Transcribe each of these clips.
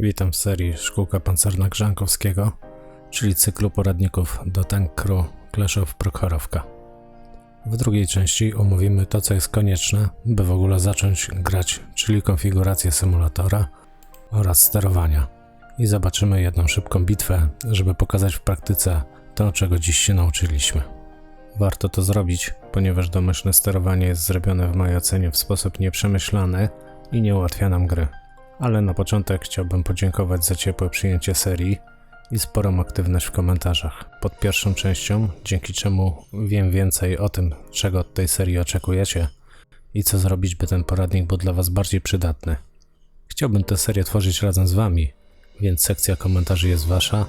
Witam w serii Szkółka Pancerna Grzankowskiego, czyli cyklu poradników do Tank Crew of Prokhorowka. W drugiej części omówimy to, co jest konieczne, by w ogóle zacząć grać, czyli konfigurację symulatora oraz sterowania. I zobaczymy jedną szybką bitwę, żeby pokazać w praktyce to, czego dziś się nauczyliśmy. Warto to zrobić, ponieważ domyślne sterowanie jest zrobione w mojej ocenie w sposób nieprzemyślany i nie ułatwia nam gry. Ale na początek chciałbym podziękować za ciepłe przyjęcie serii i sporą aktywność w komentarzach pod pierwszą częścią, dzięki czemu wiem więcej o tym, czego od tej serii oczekujecie i co zrobić, by ten poradnik był dla Was bardziej przydatny. Chciałbym tę serię tworzyć razem z Wami, więc sekcja komentarzy jest Wasza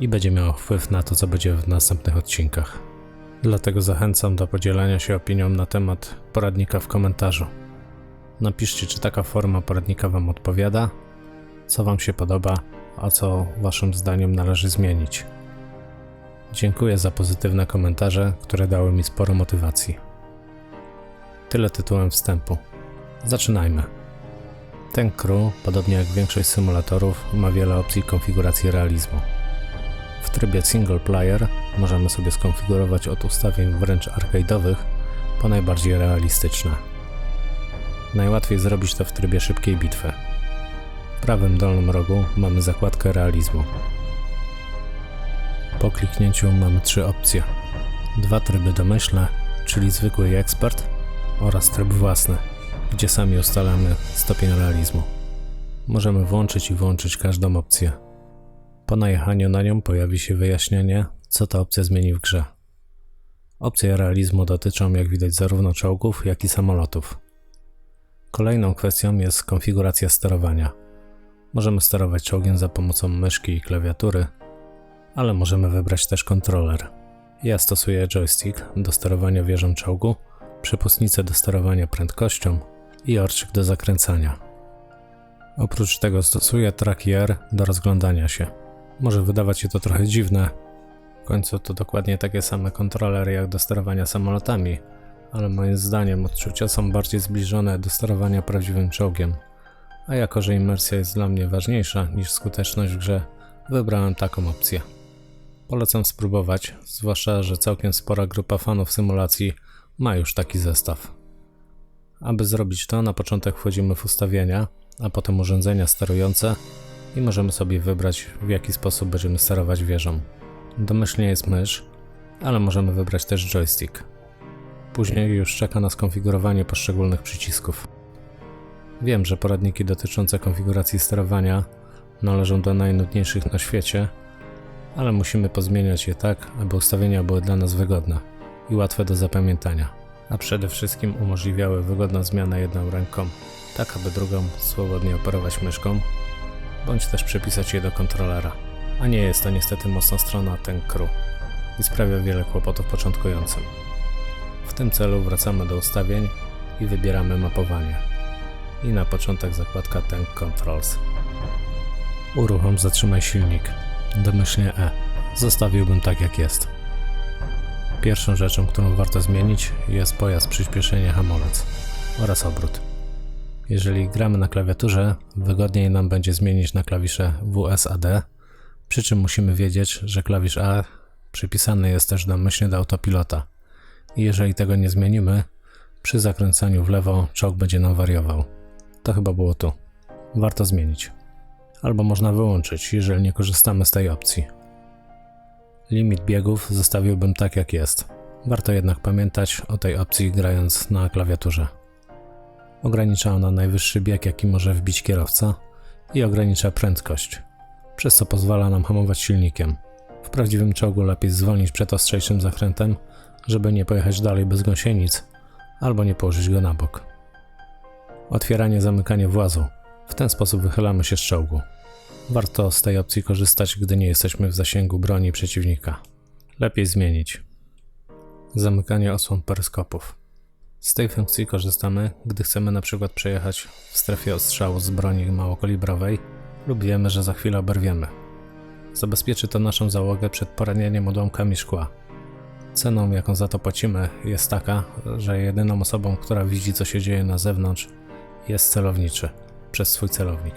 i będzie miała wpływ na to, co będzie w następnych odcinkach. Dlatego zachęcam do podzielania się opinią na temat poradnika w komentarzu. Napiszcie, czy taka forma poradnika Wam odpowiada, co Wam się podoba, a co Waszym zdaniem należy zmienić. Dziękuję za pozytywne komentarze, które dały mi sporo motywacji. Tyle tytułem wstępu. Zaczynajmy. Ten crew, podobnie jak większość symulatorów, ma wiele opcji konfiguracji realizmu. W trybie single player możemy sobie skonfigurować od ustawień wręcz arcade'owych po najbardziej realistyczne. Najłatwiej zrobić to w trybie szybkiej bitwy. W prawym dolnym rogu mamy zakładkę realizmu. Po kliknięciu mamy trzy opcje. Dwa tryby domyślne, czyli zwykły i ekspert oraz tryb własny, gdzie sami ustalamy stopień realizmu. Możemy włączyć i wyłączyć każdą opcję. Po najechaniu na nią pojawi się wyjaśnienie, co ta opcja zmieni w grze. Opcje realizmu dotyczą, jak widać, zarówno czołgów, jak i samolotów. Kolejną kwestią jest konfiguracja sterowania. Możemy sterować czołgiem za pomocą myszki i klawiatury, ale możemy wybrać też kontroler. Ja stosuję joystick do sterowania wieżą czołgu, przepustnicę do sterowania prędkością i orczyk do zakręcania. Oprócz tego stosuję track R do rozglądania się. Może wydawać się to trochę dziwne, w końcu to dokładnie takie same kontrolery jak do sterowania samolotami, ale moim zdaniem odczucia są bardziej zbliżone do sterowania prawdziwym czołgiem. A jako, że imersja jest dla mnie ważniejsza niż skuteczność w grze, wybrałem taką opcję. Polecam spróbować, zwłaszcza, że całkiem spora grupa fanów symulacji ma już taki zestaw. Aby zrobić to, na początek wchodzimy w ustawienia, a potem urządzenia sterujące i możemy sobie wybrać, w jaki sposób będziemy sterować wieżą. Domyślnie jest mysz, ale możemy wybrać też joystick. Później już czeka nas konfigurowanie poszczególnych przycisków. Wiem, że poradniki dotyczące konfiguracji sterowania należą do najnudniejszych na świecie, ale musimy pozmieniać je tak, aby ustawienia były dla nas wygodne i łatwe do zapamiętania, a przede wszystkim umożliwiały wygodną zmianę jedną ręką, tak aby drugą swobodnie operować myszką, bądź też przypisać je do kontrolera. A nie jest to niestety mocna strona ten crew i sprawia wiele kłopotów początkującym. Tym celu wracamy do ustawień i wybieramy mapowanie. I na początek zakładka Tank Controls. Uruchom zatrzymaj silnik. Domyślnie E. Zostawiłbym tak jak jest. Pierwszą rzeczą, którą warto zmienić jest pojazd przyspieszenie hamulec oraz obrót. Jeżeli gramy na klawiaturze, wygodniej nam będzie zmienić na klawisze WSAD, przy czym musimy wiedzieć, że klawisz A przypisany jest też domyślnie do autopilota jeżeli tego nie zmienimy, przy zakręcaniu w lewo czołg będzie nam wariował. To chyba było tu. Warto zmienić. Albo można wyłączyć, jeżeli nie korzystamy z tej opcji. Limit biegów zostawiłbym tak jak jest. Warto jednak pamiętać o tej opcji grając na klawiaturze. Ogranicza ona najwyższy bieg, jaki może wbić kierowca i ogranicza prędkość, przez co pozwala nam hamować silnikiem. W prawdziwym czołgu lepiej zwolnić przed ostrzejszym zakrętem, żeby nie pojechać dalej bez gąsienic, albo nie położyć go na bok. Otwieranie, zamykanie włazu. W ten sposób wychylamy się z czołgu. Warto z tej opcji korzystać, gdy nie jesteśmy w zasięgu broni przeciwnika. Lepiej zmienić. Zamykanie osłon peryskopów. Z tej funkcji korzystamy, gdy chcemy na przykład przejechać w strefie ostrzału z broni małokalibrowej lub wiemy, że za chwilę oberwiemy. Zabezpieczy to naszą załogę przed poranieniem odłamkami szkła. Ceną, jaką za to płacimy, jest taka, że jedyną osobą, która widzi, co się dzieje na zewnątrz, jest celowniczy przez swój celownik.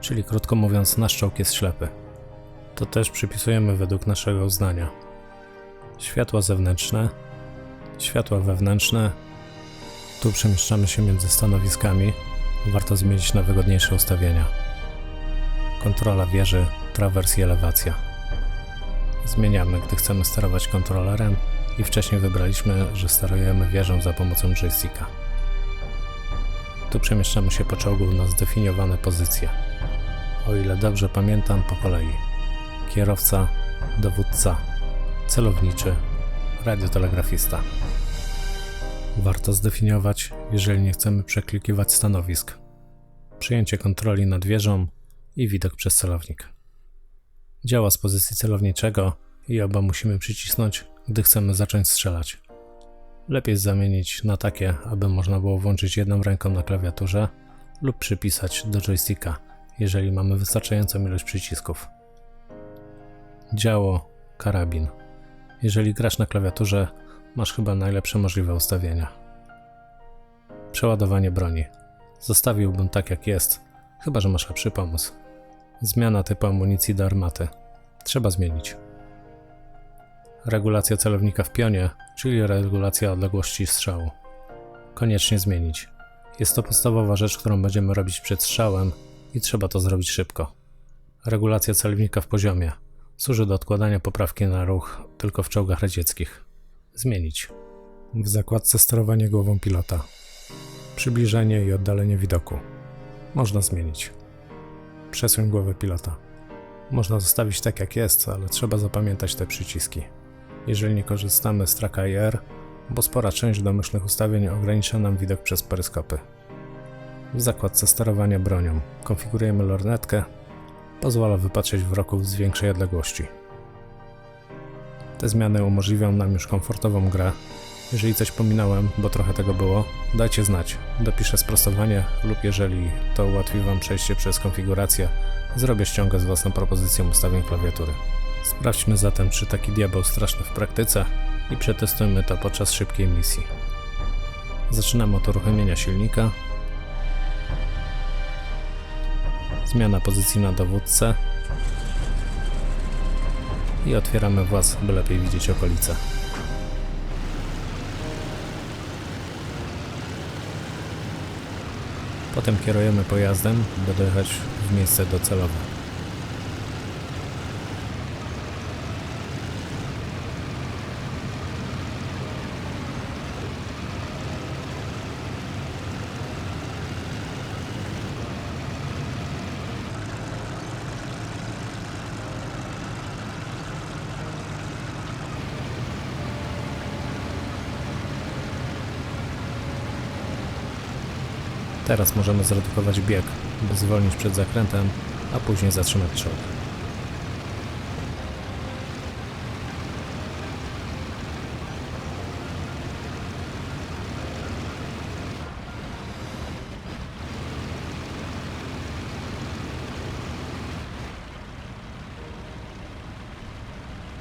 Czyli krótko mówiąc, nasz czołg jest ślepy. To też przypisujemy według naszego uznania. Światła zewnętrzne, światła wewnętrzne. Tu przemieszczamy się między stanowiskami. Warto zmienić na wygodniejsze ustawienia. Kontrola wieży, trawers i elewacja. Zmieniamy, gdy chcemy sterować kontrolerem i wcześniej wybraliśmy, że sterujemy wieżą za pomocą joysticka. Tu przemieszczamy się po czołgu na zdefiniowane pozycje. O ile dobrze pamiętam, po kolei. Kierowca, dowódca, celowniczy, radiotelegrafista. Warto zdefiniować, jeżeli nie chcemy przeklikiwać stanowisk. Przyjęcie kontroli nad wieżą i widok przez celownik. Działa z pozycji celowniczego i oba musimy przycisnąć, gdy chcemy zacząć strzelać. Lepiej zamienić na takie, aby można było włączyć jedną ręką na klawiaturze lub przypisać do joysticka, jeżeli mamy wystarczającą ilość przycisków. Działo, karabin. Jeżeli grasz na klawiaturze, masz chyba najlepsze możliwe ustawienia. Przeładowanie broni. Zostawiłbym tak jak jest, chyba że masz lepszy pomysł. Zmiana typu amunicji do armaty. Trzeba zmienić. Regulacja celownika w pionie, czyli regulacja odległości strzału. Koniecznie zmienić. Jest to podstawowa rzecz, którą będziemy robić przed strzałem i trzeba to zrobić szybko. Regulacja celownika w poziomie. Służy do odkładania poprawki na ruch tylko w czołgach radzieckich. Zmienić. W zakładce sterowanie głową pilota. Przybliżenie i oddalenie widoku. Można zmienić. Przesuń głowę pilota. Można zostawić tak jak jest, ale trzeba zapamiętać te przyciski. Jeżeli nie korzystamy z tracka IR, bo spora część domyślnych ustawień ogranicza nam widok przez peryskopy. W zakładce sterowania bronią konfigurujemy lornetkę, pozwala wypatrzeć wroków z większej odległości. Te zmiany umożliwią nam już komfortową grę. Jeżeli coś pominąłem, bo trochę tego było, dajcie znać. Dopiszę sprostowanie lub jeżeli to ułatwi Wam przejście przez konfigurację, zrobię ściągę z własną propozycją ustawień klawiatury. Sprawdźmy zatem, czy taki diabeł straszny w praktyce i przetestujmy to podczas szybkiej misji. Zaczynamy od uruchomienia silnika. Zmiana pozycji na dowódcę. I otwieramy właz, by lepiej widzieć okolice. Potem kierujemy pojazdem, by dojechać w miejsce docelowe. Teraz możemy zredukować bieg, by zwolnić przed zakrętem, a później zatrzymać czołg.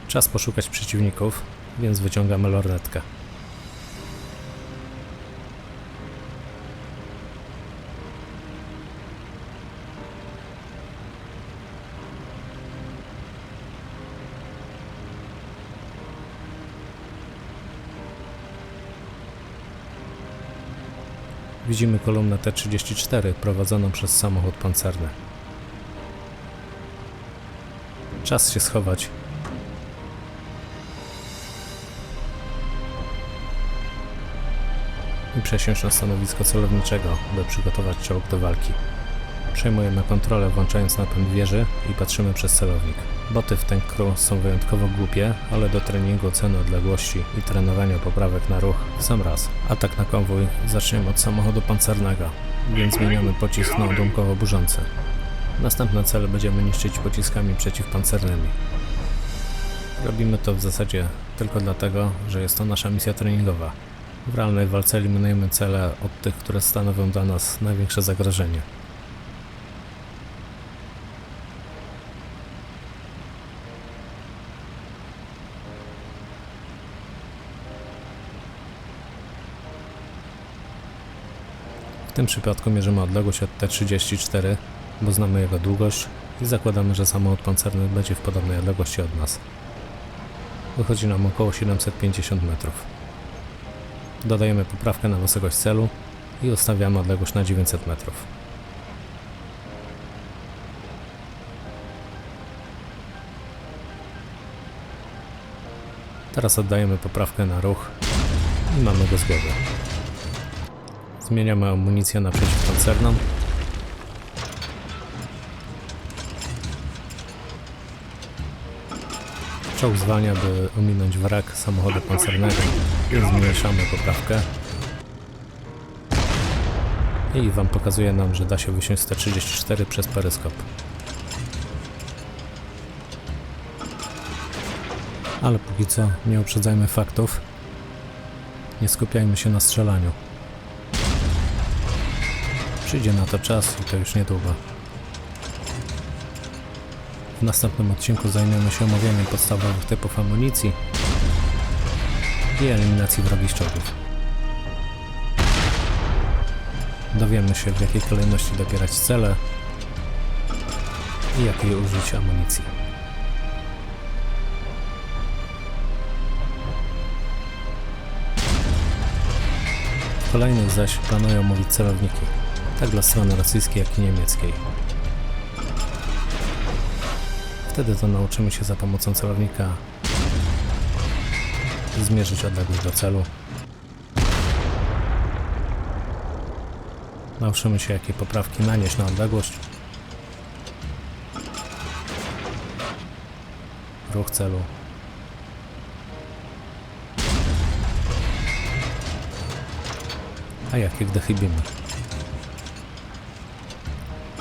Czas poszukać przeciwników, więc wyciągamy lornetkę. Widzimy kolumnę T-34 prowadzoną przez samochód pancerny. Czas się schować. I przesiąść na stanowisko celowniczego, by przygotować czołg do walki. Przejmujemy kontrolę włączając napęd wieży i patrzymy przez celownik. Boty w ten crew są wyjątkowo głupie, ale do treningu oceny odległości i trenowania poprawek na ruch w sam raz. Atak na konwój zaczniemy od samochodu pancernego, więc zmieniamy pocisk na odłamkowo burzący. Następne cele będziemy niszczyć pociskami przeciwpancernymi. Robimy to w zasadzie tylko dlatego, że jest to nasza misja treningowa. W realnej walce eliminujemy cele od tych, które stanowią dla nas największe zagrożenie. W tym przypadku mierzymy odległość od T34 bo znamy jego długość i zakładamy, że samochód pancerny będzie w podobnej odległości od nas. Wychodzi nam około 750 metrów. Dodajemy poprawkę na wysokość celu i ustawiamy odległość na 900 metrów. Teraz oddajemy poprawkę na ruch i mamy go z. Zmieniamy amunicję na przeciwpancerną. Czołg zwalnia, by ominąć wrak samochodu pancernego, więc zmniejszamy poprawkę. I Wam pokazuje nam, że da się wysiąść 134 przez peryskop. Ale póki co nie uprzedzajmy faktów. Nie skupiajmy się na strzelaniu. Przyjdzie na to czas i to już niedługo. W następnym odcinku zajmiemy się omawianiem podstawowych typów amunicji i eliminacji wrogich czołgów. Dowiemy się w jakiej kolejności dobierać cele i jakiej użyć amunicji. W kolejnych zaś planuję omówić celowniki, tak dla strony rosyjskiej, jak i niemieckiej. Wtedy to nauczymy się za pomocą celownika zmierzyć odległość do celu. Nauczymy się jakie poprawki nanieść na odległość. Ruch celu. A jakie gdy chybimy.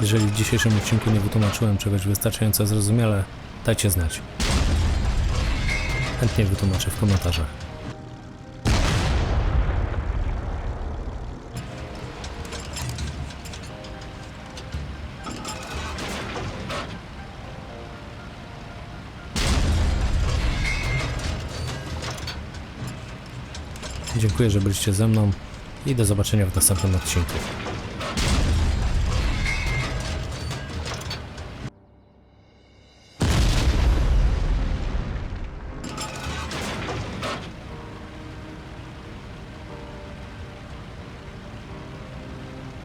Jeżeli w dzisiejszym odcinku nie wytłumaczyłem czegoś wystarczająco zrozumiale, dajcie znać. Chętnie wytłumaczę w komentarzach. Dziękuję, że byliście ze mną i do zobaczenia w następnym odcinku.